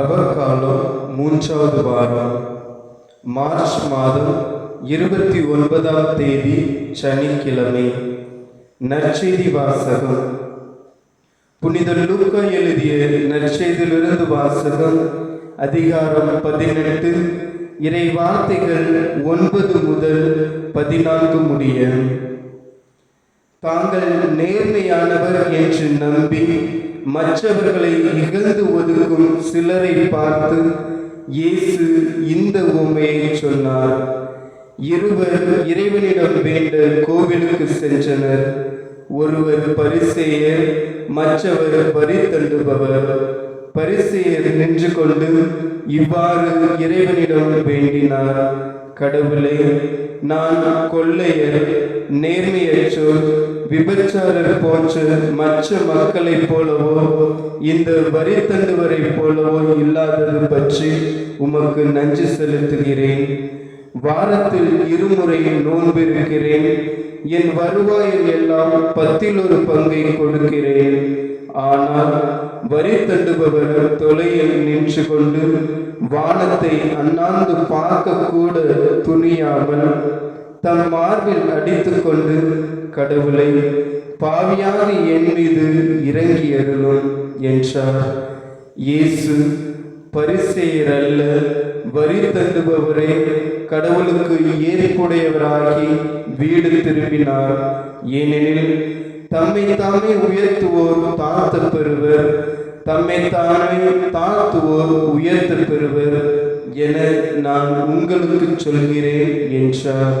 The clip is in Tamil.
தவக்காலம் மூன்றாவது வாரம். மார்ச் மாதம் இருபத்தி ஒன்பதாம் தேதி சனிக்கிழமை. நற்செய்தி வாசகம். புனித லூக்கா எழுதிய நற்செய்தியிலிருந்து வாசகம் அதிகாரம் பதினெட்டு இறை வார்த்தைகள் ஒன்பது முதல் பதினான்கு முடிய. தாங்கள் நேர்மையானவர் என்று நம்பி மற்றவர்களை இகழ்ந்து ஒதுக்கும் சிலரை பார்த்து இயேசு இந்த உண்மையை சொன்னார். இருவர் இறைவனிடம் வேண்ட கோவிலுக்கு சென்றனர். ஒருவர் பரிசெயர் மற்றவர் வரி தண்டுபவர் பரிசெயர் நின்று கொண்டு இவ்வாறு இறைவனிடம் வேண்டினார். கடவுளை நான் கொள்ளையர் நேர்மையற்றோர் விபச்சாரர் போன்ற மற்ற மக்களைப் போலவோ இந்த வரி தண்டுவரைப் போலவோ இல்லாதது பற்றி உமக்கு நஞ்சு செலுத்துகிறேன். வாரத்தில் இருமுறை நோன்பிருக்கிறேன். என் வருவாயில் எல்லாம் பத்தில் ஒரு பங்கை கொடுக்கிறேன். ஆனால் வரி தண்டுபவர் தொலையில் நின்று கொண்டு வானத்தை அண்ணாந்து பார்க்க கூட துணியாமல் தம் மார்பில் அடித்துக்கொண்டு கடவுளை பாவியாக என் மீது இறங்கி அருளும் என்றார். இயேசு பரிசெயர் அல்ல வரி தண்டுபவரே கடவுளுக்கு ஏற்புடையவராகி வீடு திரும்பினார். ஏனெனில் தம்மை தாமே உயர்த்துவோர் தாழ்த்த பெறுவர் தம்மை தாமே தாழ்த்துவோர் உயர்த்த பெறுவர் என நான் உங்களுக்கு சொல்கிறேன் என்றார்.